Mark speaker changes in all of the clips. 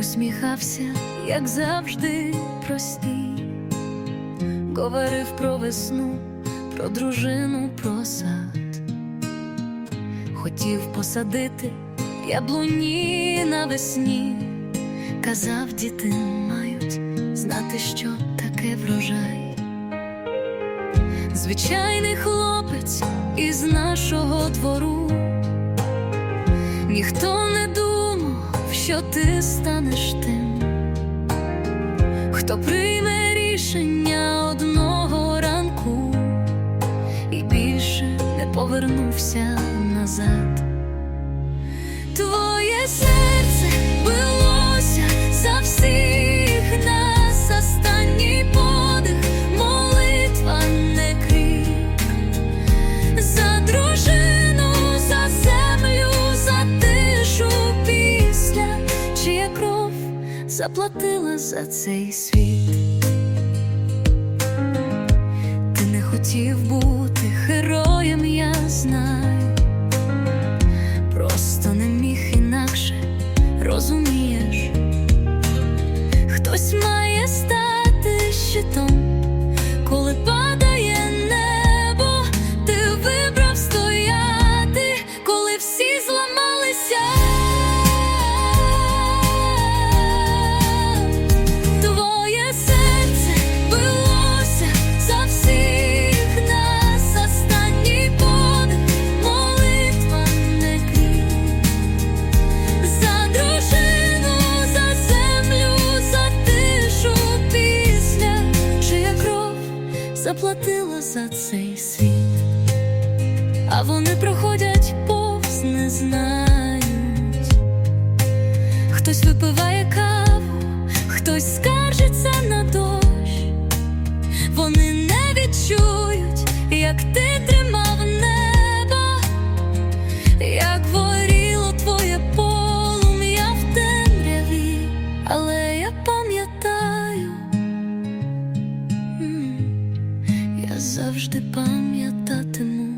Speaker 1: усміхався, як завжди, простій, говорив про весну, про дружину, про сад, хотів посадити яблуні навесні, казав, діти мають знати, що таке врожай. Звичайний хлопець із нашого двору. Ніхто що ти станеш тим, хто прийме рішення одного ранку і більше не повернувся назад. Твоє серце заплатила за цей світ. Ти не хотів бути героєм, я знаю, просто не міг інакше, розумієш, заплатила за цей світ, а вони проходять повз, не знають. Хтось випиває каву, хтось скаржиться на дощ. Вони не відчують, як ти я завжди пам'ятатиму.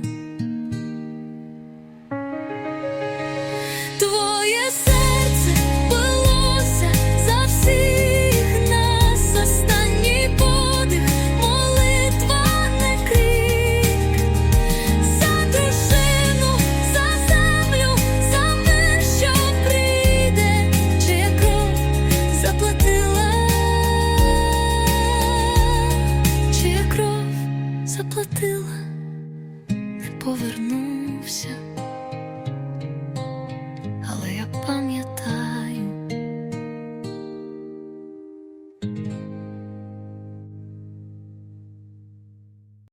Speaker 1: відпустила, не повернувся.